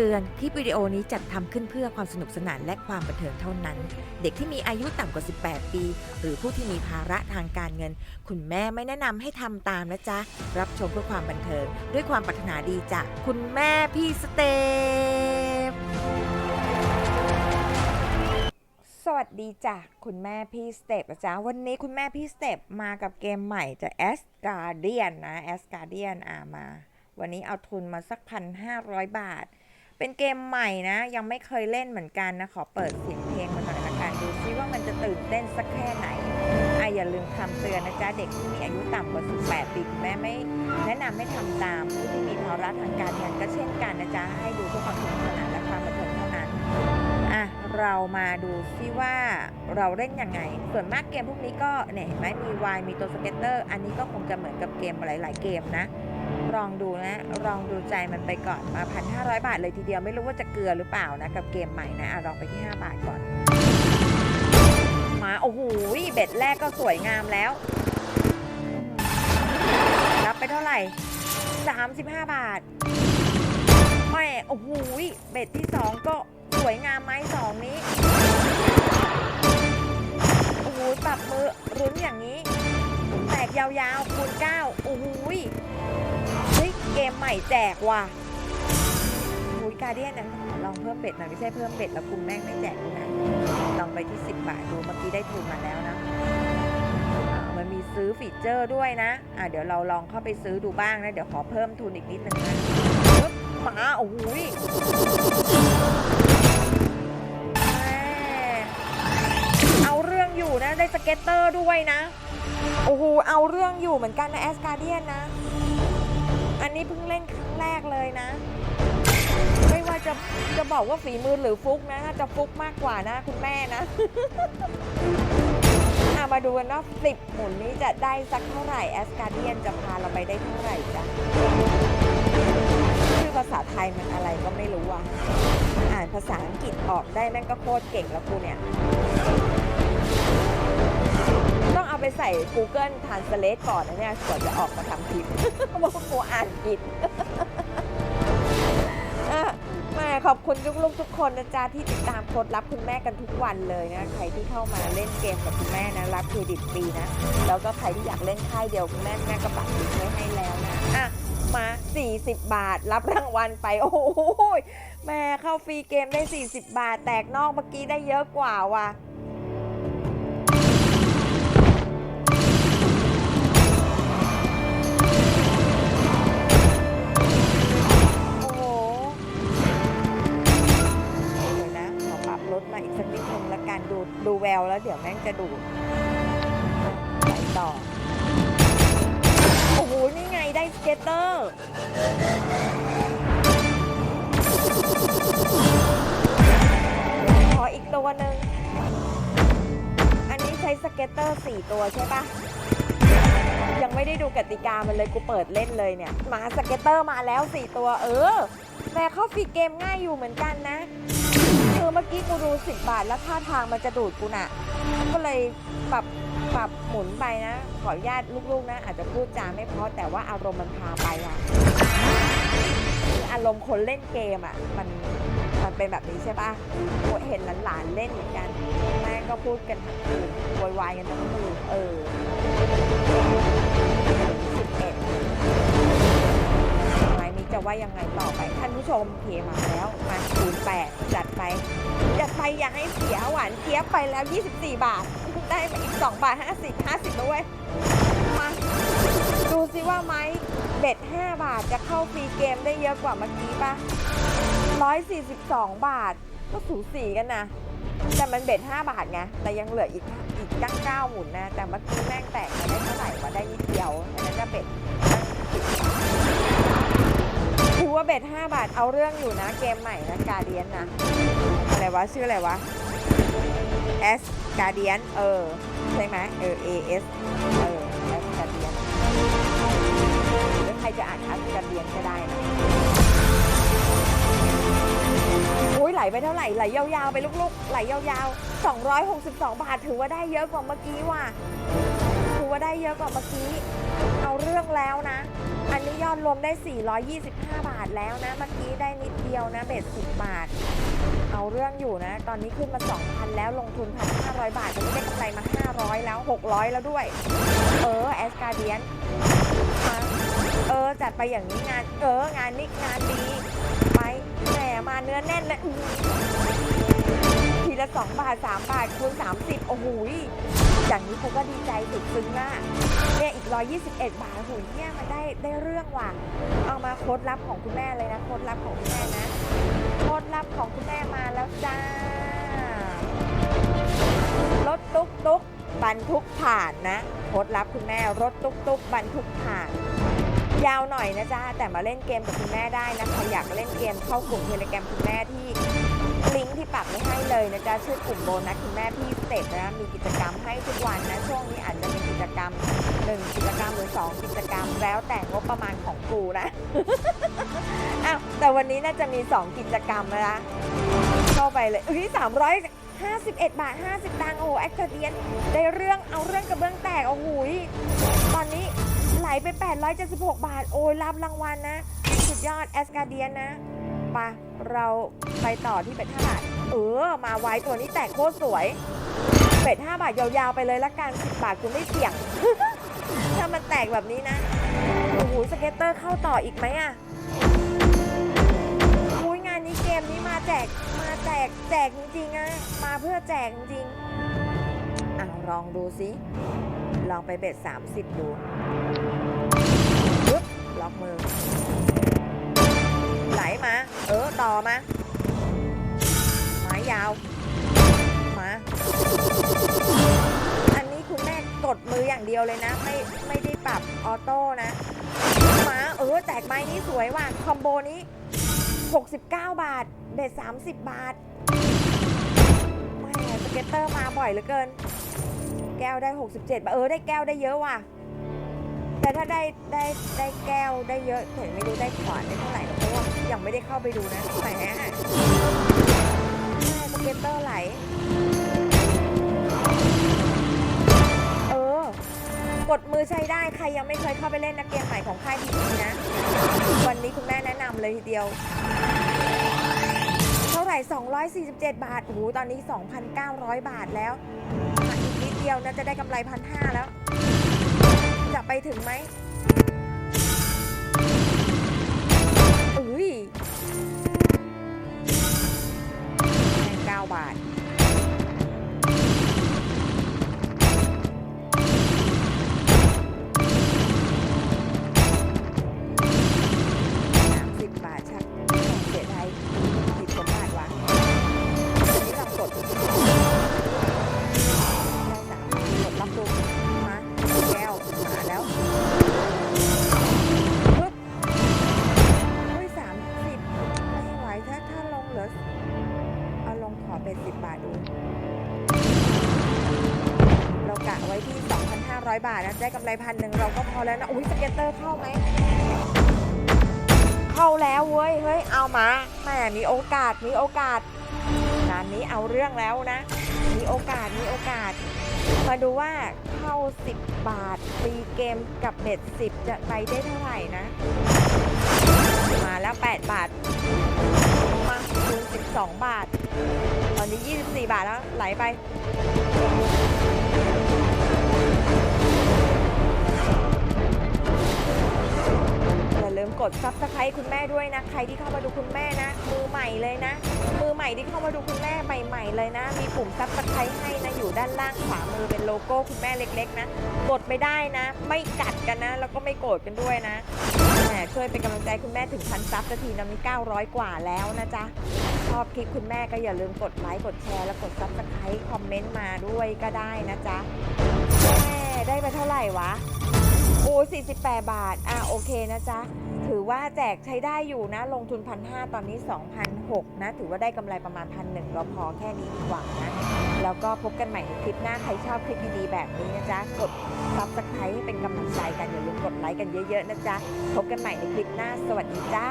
เตือน คลิปวิดีโอนี้จัดทำขึ้นเพื่อความสนุกสนานและความบันเทิงเท่านั้น เด็กที่มีอายุต่ำกว่า 18 ปี หรือผู้ที่มีภาระทางการเงิน คุณแม่ไม่แนะนำให้ทำตามนะจ๊ะ รับชมเพื่อความบันเทิง ด้วยความปรารถนาดีจากคุณแม่พี่สเตปสวัสดีจ้ะคุณแม่พี่สเตปนะจ๊ะวันนี้คุณแม่พี่สเตปมากับเกมใหม่จะ S Guardian นนะ S Guardian อ่ามาวันนี้เอาทุนมาสักพันห้าร้อยบาท เป็นเกมใหม่นะ ยังไม่เคยเล่นเหมือนกันนะ ขอเปิดเสียงเพลงมาหน่อยละกันดูซิว่ามันจะตื่นเต้นสักแค่ไหนอะอย่าลืมคำเตือนนะจ๊ะ เด็กที่มีอายุต่ำกว่า 18 ปีแม่ไม่ แนะนำให้ทำตามผู้ที่มีภาระทางการเงินก็เช่นกันนะจ๊ะ ให้ดูเพื่อความสนุกสนานและความบันเทิงเท่านั้นอะเรามาดูซิว่าเราเล่นยังไง ส่วนมากเกมพวกนี้ก็เนี่ยเห็นไหมมีวายมีตัวสเก็ตเตอร์ อันนี้ก็คงจะเหมือนกับเกมหลาย ๆ เกมนะ ลองดูนะ ลองดูใจมันไปก่อนมาพันห้าร้อยบาทเลยทีเดียวไม่รู้ว่าจะเกลือหรือเปล่านะ กับเกมใหม่นะอะลองไปที่ 5 บาทก่อน มาโอ้โหเบ็ดแรกก็สวยงามแล้ว รับไปเท่าไหร่ 35 บาทแม่โอ้โหเบ็ดที่ 2 ก็สวยงามไหมสองนี้โอ้โหปรับมือรุ้นอย่างนี้ แตกยาวๆคูณ9โอ้โห เกมใหม่แจกว่ะโอ้ยการเดียนนะลองเพิ่มเบ็ดหน่อยไม่ใช่เพิ่มเบ็ดแล้วคุณแม่งไม่แจกนะ ลองไปที่ 10 บาทดูเมื่อกี้ได้ทุนมาแล้วนะมันมีซื้อฟีเจอร์ด้วยนะอะเดี๋ยวเราลองเข้าไปซื้อดูบ้างนะ เดี๋ยวขอเพิ่มทุนอีกนิดนึงนะปึ๊บมาโอ้โหยเอาเรื่องอยู่นะ ได้สเก็ตเตอร์ด้วยนะ โอ้โห เอาเรื่องอยู่เหมือนกันนะแอสการเดียนนะ อันนี้เพิ่งเล่นครั้งแรกเลยนะ ไม่ว่าจะจะบอกว่าฝีมือหรือฟุกนะน่าจะฟุกมากกว่านะคุณแม่นะอะมาดูกันว่าสิบหมุนนี้จะได้สักเท่าไหร่แอสการเดียนจะพาเราไปได้เท่าไหร่จ้ะชื่อภาษาไทยมันอะไรก็ไม่รู้อะ อ่านภาษาอังกฤษออกได้แม่งก็โคตรเก่งแล้วกูเนี่ย ใส่ Google Translate ก่อนนะเนี่ยก่อนจะออกมาทำคลิปเพราะว่ากูอ่านผิดอะแม่ขอบคุณลูกๆทุกคนนะจ๊ะที่ติดตามโค้ดรับคุณแม่กันทุกวันเลยนะ ใครที่เข้ามาเล่นเกมกับคุณแม่นะ รับเครดิตฟรีนะ แล้วก็ใครที่อยากเล่นค่ายเดียวคุณแม่แม่ก็ปักลิงก์ไว้ให้แล้วนะอะมา 40 บาท รับรางวัลไป โอ้โหแม่เข้าฟรีเกมได้ 40 บาท แตกนอกเมื่อกี้ได้เยอะกว่าว่ะ แล้วเดี๋ยวแม่งจะดูดไปต่อ โอ้โห นี่ไงได้สเก็ตเตอร์ขออีกตัวหนึ่งอันนี้ใช้สเก็ตเตอร์4ตัวใช่ปะยังไม่ได้ดูกติกามันเลยกูเปิดเล่นเลยเนี่ย มาสเก็ตเตอร์มาแล้ว4ตัว เออ แต่เข้าฟรีเกมง่ายอยู่เหมือนกันนะ อเมื่อกี้กูดู10บาทแล้วท่าทางมันจะดูดกูน่ะ ก็เลยปรับปรับหมุนไปนะ ขออนุญาตลูกๆนะ อาจจะพูดจาไม่เพราะแต่ว่าอารมณ์มันพาไปอะคืออารมณ์คนเล่นเกมอะมันมันเป็นแบบนี้ใช่ปะเห็นหลานๆเล่นเหมือนกันแม่ก็พูดกันทั้งคืนโวยวายกันทั้งคืนเออ ว่ายังไงต่อไปท่านผู้ชมเพมาแล้วมาคูณแปดจัดไป จัดไปอย่าให้เสียหวานเจี๊ยบไปแล้ว 24 บาท ได้มาอีก 2 บาท 50 50แล้วเว้ยมาดูสิว่าไม้เบ็ด 5 บาทจะเข้าฟรีเกมได้เยอะกว่าเมื่อกี้ปะ142 บาท ก็สูสีกันนะ แต่มันเบ็ด 5 บาทไงแต่ยังเหลืออีกอีกตั้ง9หมุนนะ แต่เมื่อกี้แม่งแตกมาได้เท่าไหร่มาได้นิดเดียวอันนั้นก็เบ็ด ถือว่าเบ็ด5บาทเอาเรื่องอยู่นะเกมใหม่นะกาเดียนนะอะไรวะชื่ออะไรวะ S Guardian เออ ใช่ไหมเออ A S เออ S Guardian หรือใครจะอ่าน S Guardian ก็ได้นะอุ้ยไหลไปเท่าไหร่ไหลยาวๆ ไปลุกๆ ไหลยาวๆ 262 บาท ถือว่าได้เยอะกว่าเมื่อกี้ว่ะถือว่าได้เยอะกว่าเมื่อกี้ เอาเรื่องแล้วนะ อันนี้ยอดรวมได้ 425บ ทแล้วนะเมื่อกี้ได้นิดเดียวนะเบ็ดสิบบาท เอาเรื่องอยู่นะ ตอนนี้ขึ้นมา 2,000 แล้วลงทุน 1,500 บาทตอนนี้ได้กำไรมา 500 แล้ว 600 แล้วด้วย เออแอสการเดียนเออจัดไปอย่างนี้งาน เอองานนี้งานดี ไปแหมมาเนื้อแน่นเลยทีละ 2 บาท 3 บาทคูณ30 โอ้โหย อย่างนี้เขาก็ดีใจสุดซึ้งอะเนี่ยอีก 121 บาทโอ้โหเนี่ยมันได้ได้เรื่องว่ะ เอามาโค้ดลับของคุณแม่เลยนะโค้ดลับของคุณแม่นะโค้ดลับของคุณแม่มาแล้วจ้ารถตุ๊กตุ๊กบรรทุกผ่านนะโค้ดลับคุณแม่รถตุ๊กตุ๊กบรรทุกผ่าน ยาวหน่อยนะจ๊ะแต่มาเล่นเกมกับคุณแม่ได้นะใครอยากเล่นเกมเข้ากลุ่มเทเลแกรมคุณแม่ที่ ลิงก์ที่ปักไว้ให้เลยนะจ๊ะชื่อกลุ่มโบนัสคุณแม่พี่สเต็ปนะมีกิจกรรมให้ทุกวันนะช่วงนี้อาจจะมีกิจกรรมหนึ่งกิจกรรมหรือสองกิจกรรม แล้วแต่งบประมาณของกูนะอ้าวแต่วันนี้น่าจะมี2กิจกรรมนะคะเข้าไปเลยอุ้ยสามร้อยห้าสิบเอ็ดบาทห้าสิบตังโอ้แอคเดียนได้เรื่องเอาเรื่องกระเบื้องแตกโอ้โหตอนนี้ไหลไป 876 บาท โอ้ยรับรางวัลนะ สุดยอดแอสการเดียนนะ ไปเราไปต่อที่เป็ด5บาท เออ มาไว้ตัวนี้แตกโคตรสวย เป็ด5บาทยาวๆไปเลยละกัน10บาทกูไม่เสี่ยง ถ้ามันแตกแบบนี้นะ โอ้โหสเก็ตเตอร์เข้าต่ออีกไหมอะอุ้ยงานนี้เกมนี้มาแจก มาแจกแจกจริงๆอะมาเพื่อแจกจริงๆอะลองดูสิ ลองไปเบ็ด30 ดูปึ๊บล็อกมือ ไหลมา เออ ต่อมา ไม้ยาว มา อันนี้คุณแม่กดมืออย่างเดียวเลยนะ ไม่ ไม่ได้ปรับออโต้นะ มา เออ แตกไม้นี้สวยว่ะ คอมโบนี้ 69 บาท เบ็ด30 บาทแม่สเก็ตเตอร์มาบ่อยเหลือเกิน แก้วได้ 67 บาท เออ ได้แก้วได้เยอะว่ะแต่ถ้าได้ได้ได้แก้วได้เยอะเห็นไม่รู้ได้ขวานได้เท่าไหร่หรอเพราะว่า ยังไม่ได้เข้าไปดูนะแหมแม่สเก็ตเตอร์ไหล เออ กดมือใช้ได้ใครยังไม่เคยเข้าไปเล่นนักเกมใหม่ของค่ายทีวีนะ วันนี้คุณแม่แนะนำเลยทีเดียว เท่าไหร่ 247 บาท โอ้โห ตอนนี้ 2,900 บาทแล้วอีกนิดเดียวนะจะได้กำไรพันห้าแล้ว จะไปถึงไหม ยแค่เก้าบาท นะได้กำไรพันหนึ่งเราก็พอแล้วนะอุ้ยสเก็ตเตอร์เข้าไหมเข้าแล้วเว้ยเฮ้ยเอามาแหมมีโอกาสมีโอกาสงานนี้เอาเรื่องแล้วนะ มีโอกาสมีโอกาส มาดูว่าเข้า 10 บาทฟรีเกมกับเบ็ด10 จะไปได้เท่าไหร่นะ มาแล้ว 8 บาทมาคูณ12 บาท ตอนนี้ 24 บาทแล้วไหลไป ลืมกด subscribe คุณแม่ด้วยนะ ใครที่เข้ามาดูคุณแม่นะ มือใหม่เลยนะ มือใหม่ที่เข้ามาดูคุณแม่ใหม่ ๆ เลยนะ มีปุ่ม subscribe ให้นะ อยู่ด้านล่างขวามือเป็นโลโก้คุณแม่เล็ก ๆ นะ กดไม่ได้นะ ไม่กัดกันนะ แล้วก็ไม่โกรธกันด้วยนะแหมช่วยเป็นกำลังใจคุณแม่ถึงพันซับสักทีนะมี900 กว่าแล้วนะจ๊ะชอบคลิปคุณแม่ก็อย่าลืมกดไลค์กดแชร์แล้วกด subscribe คอมเมนต์มาด้วยก็ได้นะจ๊ะแม่ได้ไปเท่าไหร่วะ อ้48 บาท อะโอเคนะจ๊ะ ถือว่าแจกใช้ได้อยู่นะ ลงทุนพันหตอนนี้ 2,006นะ ถือว่าได้กำไรประมาณพันหนึ่งเราพอแค่นี้ดีกว่านะ แล้วก็พบกันใหม่ในคลิปหน้า ใครชอบคลิปดีๆแบบนี้นะจ๊ะ กดซับสไครต์ให้เป็นกำลังใจกัน อย่าลืมกดไลค์กันเยอะๆนะจ๊ะ พบกันใหม่ในคลิปหน้า สวัสดีจ้า